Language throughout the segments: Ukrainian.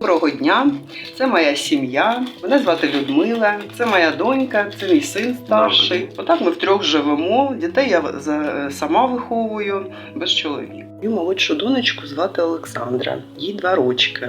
Доброго дня, це моя сім'я. Мене звати Людмила, це моя донька, це мій син старший. Отак ми втрьох живемо. Дітей я за- сама виховую без чоловіка. Мою молодшу донечку звати Олександра, їй два рочки.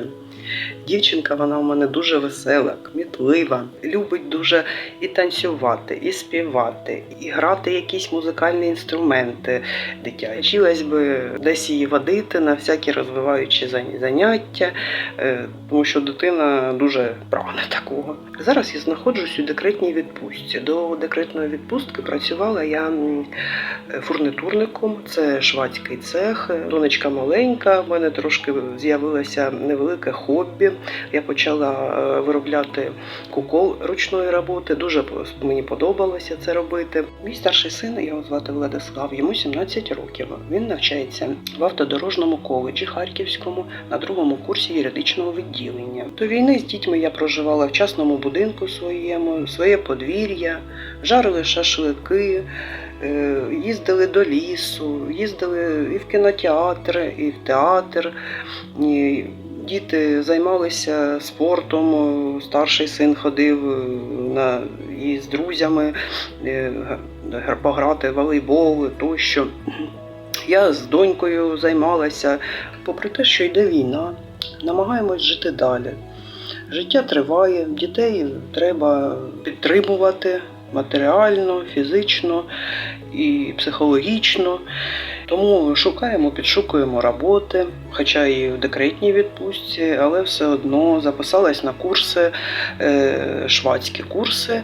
Дівчинка, вона у мене дуже весела, кмітлива, любить дуже і танцювати, і співати, і грати якісь музикальні інструменти дитячі. Хотілося б десь її водити на всякі розвиваючі заняття, е, тому що дитина дуже прагне такого. Зараз я знаходжусь у декретній відпустці. До декретної відпустки працювала я м, фурнитурником, це швадський цех. Донечка маленька, в мене трошки з'явилося невелике хобі. Я почала е, виробляти кукол ручної роботи. Дуже мені подобалося це робити. Мій старший син, його звати Владислав, йому 17 років. Він навчається в автодорожному коледжі Харківському на другому курсі юридичного відділення. До війни з дітьми я проживала в частному будинку своєму, своє подвір'я, жарили шашлики. е, Їздили до лісу, їздили і в кінотеатр, і в театр. І Діти займалися спортом. Старший син ходив е, на і з друзями е, пограти волейбол тощо. Я з донькою займалася. Попри те, що йде війна, намагаємось жити далі. Життя триває, дітей треба підтримувати матеріально, фізично і психологічно. Тому шукаємо, підшукуємо роботи, хоча і в декретній відпустці, але все одно записалась на курси, е, швадські курси,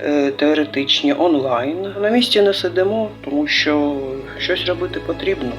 е, теоретичні онлайн. На місці не сидимо, тому що щось робити потрібно.